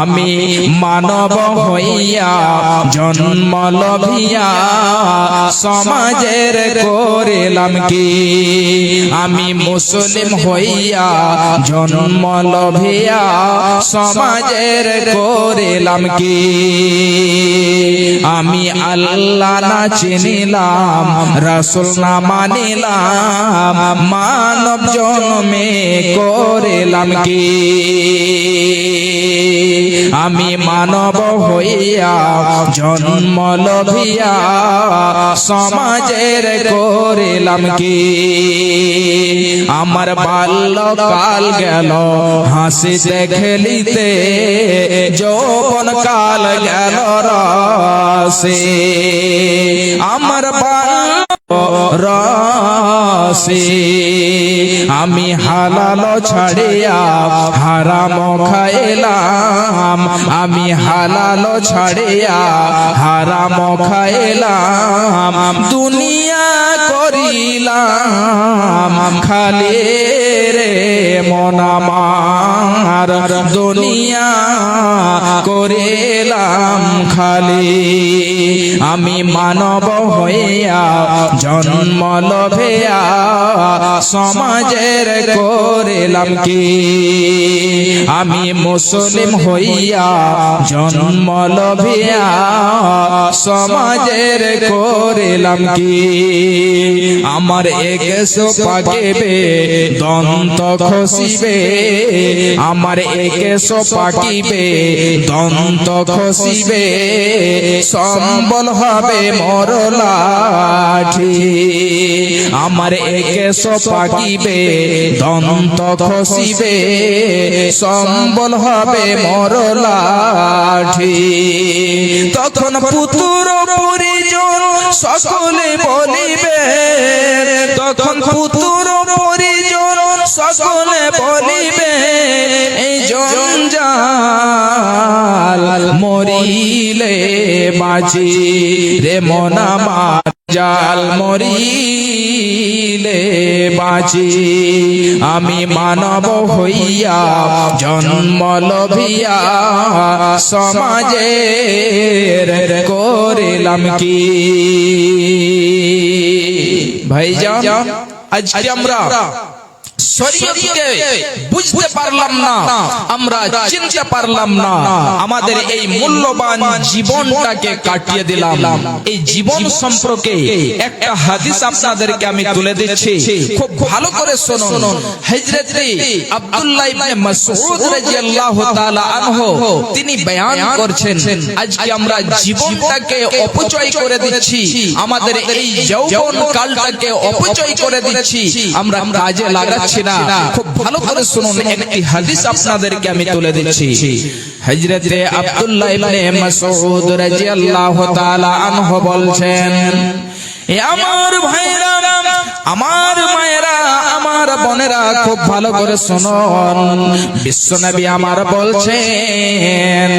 আমি মানব হইয়া জন্ম লভিয়া, সমাজের করিলাম কি? আমি মুসলিম হইয়া জন্ম লভিয়া, সমাজের করিলাম কি? আমি আল্লাহ না চিনিলাম, রসুল না মানিলাম, মানব জন্মে করিলাম কি? আমি মানব হইয়া জন্ম লভিয়া, সমাজের করিলাম কি? আমার বাল্যকাল গেল, হাসিতে খেলিতে, যৌবন কাল গেল রসে। আমার বাল্য রসে। আমি হালাল ছাড়িয়া হারাম খাইলাম। আমি হালাল ছাড়িয়া হারাম খাইলাম। দুনিয়া করিলাম। খালি রে মনামার দুনিয়া করিলাম খালি। আমি মানব হইয়া জন্ম লভেয়া। সমাজের করিলাম কি? আমি মুসলিম হইয়া জন্ম লভিয়া সমাজের করিলাম কি? আমার একেশো পাকিবে দন্ত খসিবে। আমার একেশো পাকিবে দন্ত খসিবে। সম্বল হবে মরলাঠি। আমার একেশো পাকিবে দন্ত খসিবে, সম্বল হবে মরলাঠি। তখন পুতুর পরিজন সকলে বলিবে, তখন পুতুর পরিজন সকলে বলিবে, এই জঞ্জাল মরিলে বাজি, রে মনামা জাল মরিলে বাজি। আমি মানব হইয়া জন্ম লভিয়া সমাজে করিলাম কি? ভাই আজকে আমরা শরীয়তকে বুঝতে পারলাম না আমরা চিনতে পারলাম না। আমাদের এই মূল্যবান জীবনটাকে কাটিয়ে দিলাম। এই জীবন সম্পর্কে একটা হাদিস আপনাদেরকে আমি তুলে দিচ্ছি। খুব ভালো করে শুনুন। হযরত আব্দুল্লাহ ইবনে মাসউদ রাদিয়াল্লাহু তাআলা আনহু তিনি বয়ান করছেন আজকে আমরা জীবনটাকে অপচয় করে দিচ্ছি। আমাদের এই যৌবন কালটাকে অপচয় করে দিচ্ছি। আমরা কাজে লাগাচ্ছি না। খুব ভালো করে শুনুন একটি হাদিস আপনাদেরকে আমি তুলে দিচ্ছি। হযরত আব্দুল্লাহ ইবনে মাসউদ রাদিয়াল্লাহু তাআলা আনহু বলছেন এ আমার ভাইরা আমার মায়েরা আমার বোনেরা খুব ভালো করে শুনুন। বিশ্বনবী আমার বলছেন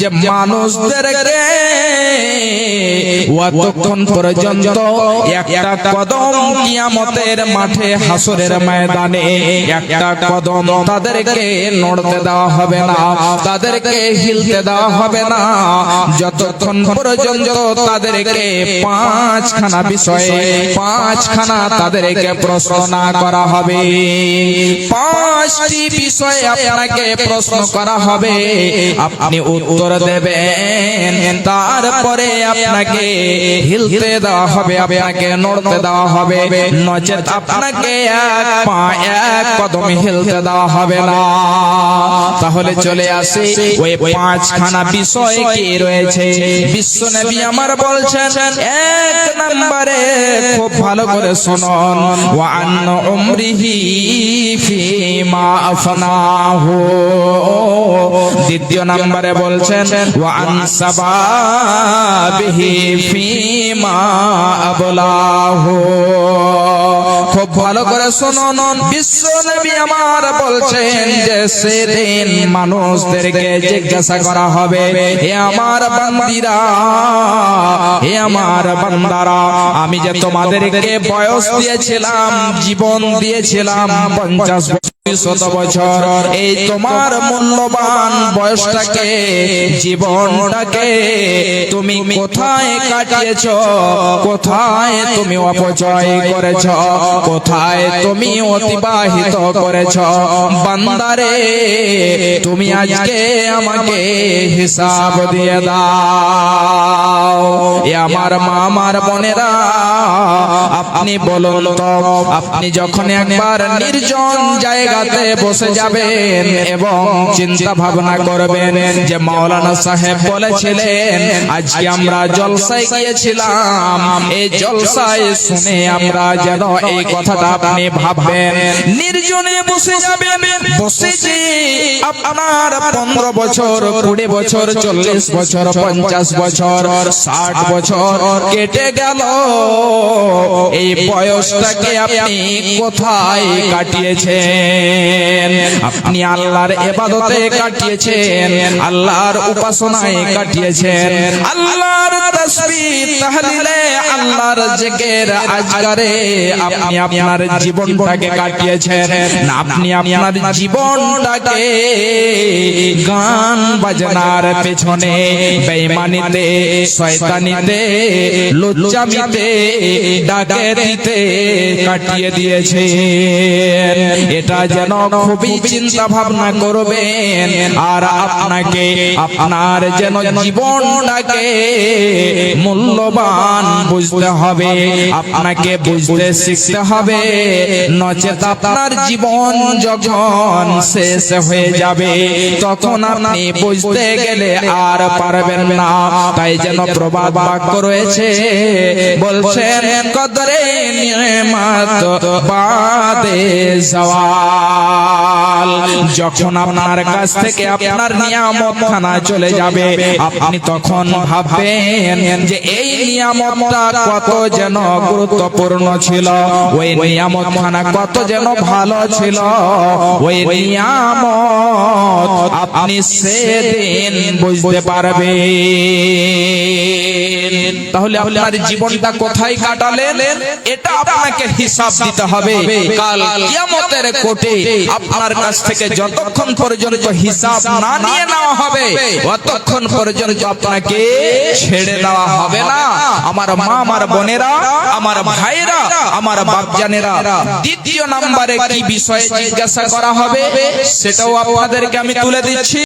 যে মানুষদেরকে অতক্ষণ পর্যন্ত একটা কদম কিয়ামতের মাঠে হাসরের ময়দানে একটা কদম তাদেরকে নড়তে দেওয়া হবে না, তাদেরকে হিলতে দেওয়া হবে না। যতক্ষণ পর্যন্ত তাদেরকে পাঁচখানা বিষয়ে, পাঁচখানা তাদেরকে প্রশ্ন না করা হবে, পাঁচটি বিষয়ে আপনাকে প্রশ্ন করা হবে। আপনি উত্তর দেবেন, তারপরে আপনাকে, হিলতে দেওয়া হবে, আপনাকে, নড়তে দেওয়া হবে। নচেত আপনাকে এক পা, এক কদমে হিলতে দেওয়া হবে না। তাহলে চলে আসে ওই পাঁচখানা বিষয় কি রয়েছে? বিশ্ব নবী আমার বলছেন, এক নম্বরে খুব ভালো করে শুনুন। ওয়ান উমরিহি ফিমা আফনাহু। দ্বিতীয় নম্বরে বলছেন ওয়ান সাবাবিহি ফিমা আবলাহু। খুব ভালো করে শুনুন। বিশ্ব আমার বলছেন যে সেদিন মানুষদেরকে জিজ্ঞাসা করা হবে, হে আমার বান্দিরা, হে আমার বান্দারা, আমি যে তোমাদেরকে বয়স দিয়েছিলাম, জীবন দিয়েছিলাম পঞ্চাশ শত বছর, এই তোমার মূল্যবান বয়সটাকে, জীবনটাকে তুমি কোথায় কাটিয়েছ, কোথায় তুমি অপচয় করেছ, কোথায় তুমি অতিবাহিত করেছ। বান্দারে, তুমি আজকে আমাকে হিসাব দিয়ে দাও। আমার মা আমার বোনেরা, আপনি বলুন আপনি যখন একবার নির্জন জায়গাতে বসে যাবেন এবং চিন্তা ভাবনা করবেন যে মাওলানা সাহেব বলেছিলেন, আজকে আমরা জলসায় গিয়েছিলাম। এই জলসায় শুনে আমরা যেন এই কথাটা আপনি ভাববেন। নির্জনে বসে যাবেন। বসে যে আপনার পনেরো বছর, কুড়ি বছর, চল্লিশ বছর, পঞ্চাশ বছর, ষাট বছর কেটে গেল। এই বয়সটাকে আপনি কোথায় কাটিয়েছেন? আপনি আল্লাহর এবাদতে কাটিয়েছেন, আল্লাহর উপাসনায় কাটিয়েছেন, আল্লাহর তাহলিলে আল্লাহর জিকির আজকারে আপনি আপনার জীবনটাকে কাটিয়েছেন। না আপনি আপনার জীবনটাকে গান বাজনার পেছনে বেঈমানিতে শয়তানিতে লজ্জামিতে ডাকাতিতে কাটিয়ে দিয়েছে এটা যেন খুবই চিন্তা ভাবনা করবেন। আর আপনাকে আপনার যেন জীবনটাকে মূল্যবান বুঝতে হবে, আপনাকে বুঝতে শিখতে হবে। নচেত আপনার জীবন যখন শেষ হয়ে যাবে, তখন আপনি বুঝতে গেলে আর পারবেন না। তাই যেন প্রবাদ বাক্য রয়েছে, বলছেন, কদরে নিয়মাত বাদে সওয়াল যখন আপনার কাছ থেকে আপনার নিয়ামত খানা চলে যাবে, আপনি তখন ভাববেন যে, এই নিয়ামতটা কত যেন গুরুত্বপূর্ণ ছিল। ওই নিয়ামত খানা কত যেন ভালো ছিল। ওই নিয়ামত আপনি সেদিন বুঝতে পারবেন। তাহলে আপনার জীবনটা কোথায় কাটালেন? এটা আপনাকে হিসাব দিতে হবে। কাল কিয়ামতের কোটে আপনার কাছ থেকে যতক্ষণ পর্যন্ত হিসাব না নিয়ে নেওয়া হবে ততক্ষণ পর্যন্ত আপনাকে ছেড়ে দেওয়া হবে না। আমার মা আমার বোনেরা আমার ভাইরা আমার বাপজানেরা দ্বিতীয় নাম্বারে কি বিষয়ে জিজ্ঞাসা করা হবে সেটাও আপনাদেরকে আমি তুলে দিচ্ছি।